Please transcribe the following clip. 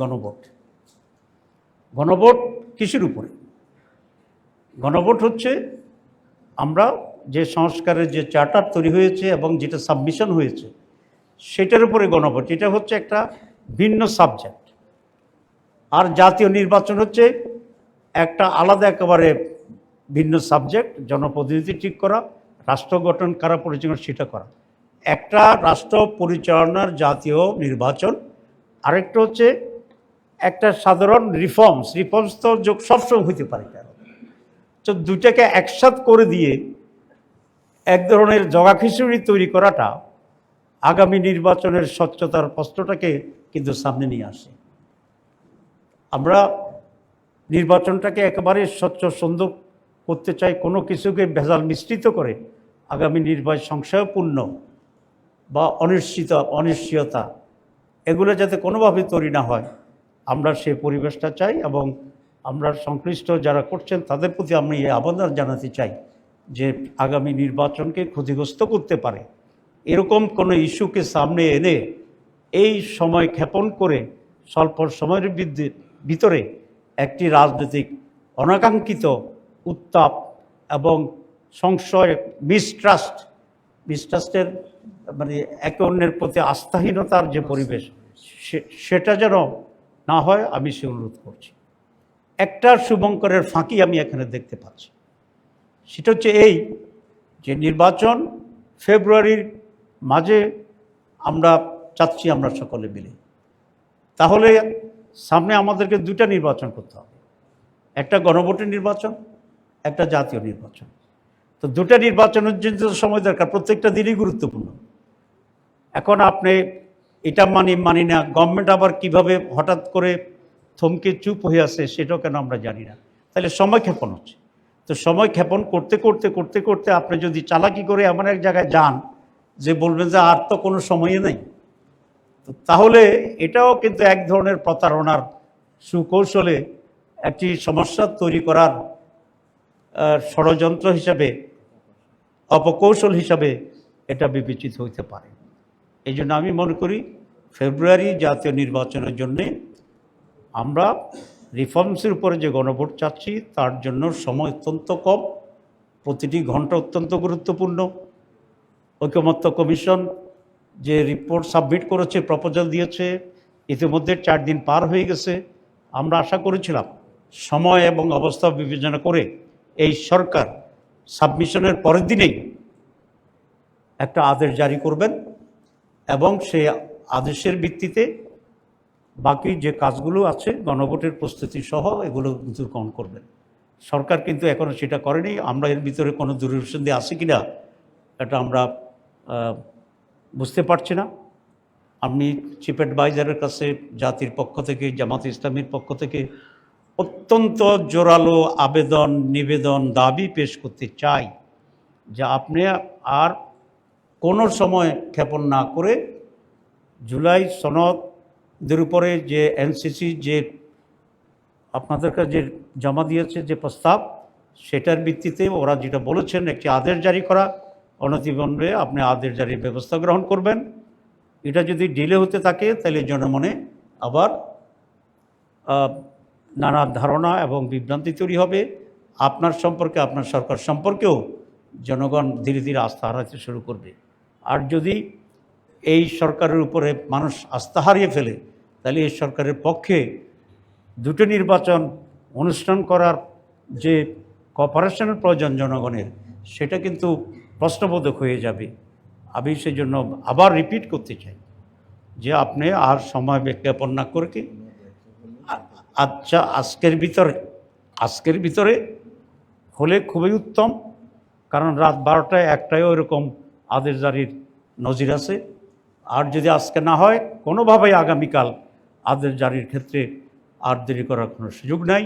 গণভোট। গণভোট কিসের উপরে? গণভোট হচ্ছে আমরা যে সংস্কারের যে চার্টার তৈরি হয়েছে এবং যেটা সাবমিশন হয়েছে, সেটার উপরে গণভোট। এটা হচ্ছে একটা ভিন্ন সাবজেক্ট। আর জাতীয় নির্বাচন হচ্ছে একটা আলাদা একেবারে ভিন্ন সাবজেক্ট, জনপ্রতিনিধি ঠিক করা, রাষ্ট্র গঠন কারা পরিচালনা সেটা করা। একটা রাষ্ট্র পরিচালনার জাতীয় নির্বাচন, আরেকটা হচ্ছে একটা সাধারণ রিফর্মস রিফর্মস তো যোগ সবসময় হইতে পারে কেন? তো দুটাকে একসাথ করে দিয়ে এক ধরনের জগা খিচুড়ি তৈরি করাটা আগামী নির্বাচনের স্বচ্ছতার প্রশ্নটাকে কিন্তু সামনে নিয়ে আসে। আমরা নির্বাচনটাকে একেবারে স্বচ্ছ, সুন্দর করতে চাই, কোনো কিছুকে ভেজাল মিশ্রিত করে আগামী নির্বাচন সংশয়পূর্ণ বা অনিশ্চিত, অনিশ্চয়তা, এগুলো যাতে কোনোভাবে তৈরি না হয় আমরা সেই পরিবেশটা চাই এবং আমরা সংশ্লিষ্ট যারা করছেন তাদের প্রতি আমি এই আবেদন জানাতে চাই যে আগামী নির্বাচনকে ক্ষতিগ্রস্ত করতে পারে। এরকম কোনো ইস্যুকে সামনে এনে এই সময় ক্ষেপণ করে স্বল্প সময়ের ভিতরে একটি রাজনৈতিক অনাকাঙ্ক্ষিত উত্তাপ এবং সংশয় মিসট্রাস্ট মিসট্রাস্টের মানে একে অন্যের প্রতি আস্থাহীনতার যে পরিবেশ সেটা যেন না হয় আমি সে অনুরোধ করছি। একটা শুভঙ্করের ফাঁকি আমি এখানে দেখতে পাচ্ছি। সেটা হচ্ছে এই যে নির্বাচন ফেব্রুয়ারির মাঝে আমরা চাচ্ছি আমরা সকলে মিলে। তাহলে সামনে আমাদেরকে দুটা নির্বাচন করতে হবে। একটা গণভোটের নির্বাচন, একটা জাতীয় নির্বাচন। তো দুটা নির্বাচনের জন্য সময় দরকার, প্রত্যেকটা দিনই গুরুত্বপূর্ণ। এখন আপনি এটা মানি মানি না। গভর্নমেন্ট আবার কীভাবে হঠাৎ করে থমকে চুপ হয়ে আসে সেটাও কেন আমরা জানি না। তাহলে সময় ক্ষেপণ হচ্ছে। তো সময় ক্ষেপণ করতে করতে করতে করতে আপনি যদি চালাকি করে এমন এক জায়গায় যান যে বলবেন যে আর তো কোনো সময়ই নেই। তো তাহলে এটাও কিন্তু এক ধরনের প্রতারণার সুকৌশলে একটি সমস্যা তৈরি করার ষড়যন্ত্র হিসাবে, অপকৌশল হিসাবে এটা বিবেচিত হইতে পারে। এই জন্য আমি মনে করি ফেব্রুয়ারি জাতীয় নির্বাচনের জন্যে আমরা রিফর্মসের উপরে যে গণভোট চাচ্ছি, তার জন্য সময় অত্যন্ত কম। প্রতিটি ঘণ্টা অত্যন্ত গুরুত্বপূর্ণ। ঐকমত্য কমিশন যে রিপোর্ট সাবমিট করেছে প্রপোজাল দিয়েছে, ইতিমধ্যে চার দিন পার হয়ে গেছে। আমরা আশা করেছিলাম সময় এবং অবস্থা বিবেচনা করে এই সরকার সাবমিশনের পরের দিনেই একটা আদেশ জারি করবেন এবং সেই আদেশের ভিত্তিতে বাকি যে কাজগুলো আছে, গণভোটের প্রস্তুতি সহ এগুলো কিন্তু গ্রহণ করবেন। সরকার কিন্তু এখনও সেটা করেনি। আমরা এর ভিতরে কোনো দূরসন্ধি আছে কি না এটা আমরা বুঝতে পারছি না। আমি চিফ অ্যাডভাইজারের কাছে, জাতির পক্ষ থেকে, জামাত ইসলামীর পক্ষ থেকে অত্যন্ত জোরালো আবেদন, নিবেদন, দাবি পেশ করতে চাই যে আপনি আর কোনো সময় ক্ষেপণ না করে জুলাই সনদের উপরে যে এনসিসি যে আপনাদের কাছে যে জমা দিয়েছে যে প্রস্তাব, সেটার ভিত্তিতে ওরা যেটা বলেছেন, একটি আদেশ জারি করা। অনতিবন্ধে আপনি আদেশ জারির ব্যবস্থা গ্রহণ করবেন। এটা যদি ডিলে হতে থাকে, তাহলে জনমনে আবার নানা ধারণা এবং বিভ্রান্তি তৈরি হবে। আপনার সম্পর্কে, আপনার সরকার সম্পর্কেও জনগণ ধীরে ধীরে আস্থা হারাতে শুরু করবে। আর যদি এই সরকারের উপরে মানুষ আস্থা হারিয়ে ফেলে, তাহলে এই সরকারের পক্ষে দুটো নির্বাচন অনুষ্ঠান করার যে কপারেশনের প্রয়োজন জনগণের, সেটা কিন্তু প্রশ্নবোধক হয়ে যাবে। আমি সেই জন্য আবার রিপিট করতে চাই যে আপনি আর সময় বিজ্ঞাপন না করে কি? আচ্ছা আজকের ভিতরে আজকের ভিতরে হলে খুবই উত্তম, কারণ রাত বারোটায় একটাই ওইরকম আদেশ জারির নজির আছে। আর যদি আজকে না হয়, কোনোভাবেই আগামীকাল আদেশ জারির ক্ষেত্রে আর দেরি করার কোনো সুযোগ নাই।